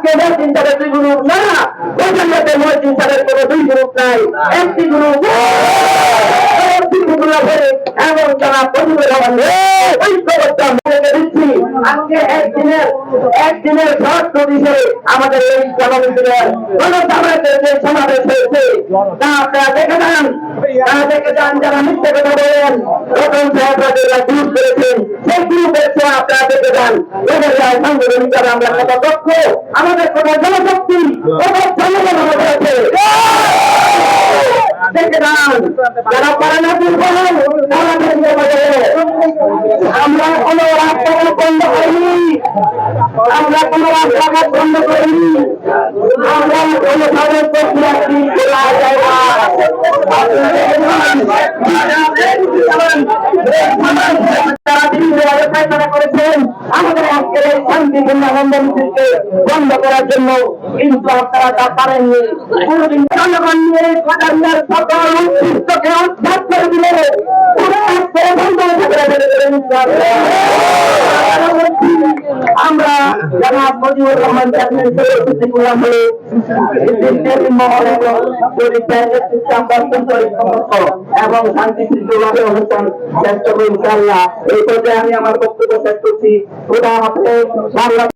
আজকে মসজিদ সাহেবের দুই গ্রুপ না প্রচন্ডতে মসজিদ সাহেবের কোনো দুই গ্রুপ নাই। একটি গ্রুপ একদিনের আমাদের এই সমাবেশ হয়েছে, তা আপনারা দেখে যান। তারা দেখে যান যারা মিথ্যে কথা বলেন। গ্রুপ সাংগঠনিক দ্বারা আমরা কত দক্ষ আমাদের কত জনশক্তি আমরা কোনো রাস্তাঘাট বন্ধ বন্ধ করিনি। আমরা কোনো করেছেন আমাদের আজকের এই শান্তিপূর্ণ আন্দোলনকে বন্ধ করার জন্য কিন্তু আপনারা তা পারেননি। কোনদিন জনগণ নিয়ে সরকারের সকল উদ্দেশ্যকে উদ্ধার করে দিলে পুরো আজকের বন্ধ করে দেবে আমরা যারা রহমান এবং শান্তি শৃঙ্খলাভাবে অনুষ্ঠান শেষ করব ইনশাল্লাহ এই পর্যায়ে আমি আমার বক্তব্য শেষ করছি খোদা হাফেজ বাংলা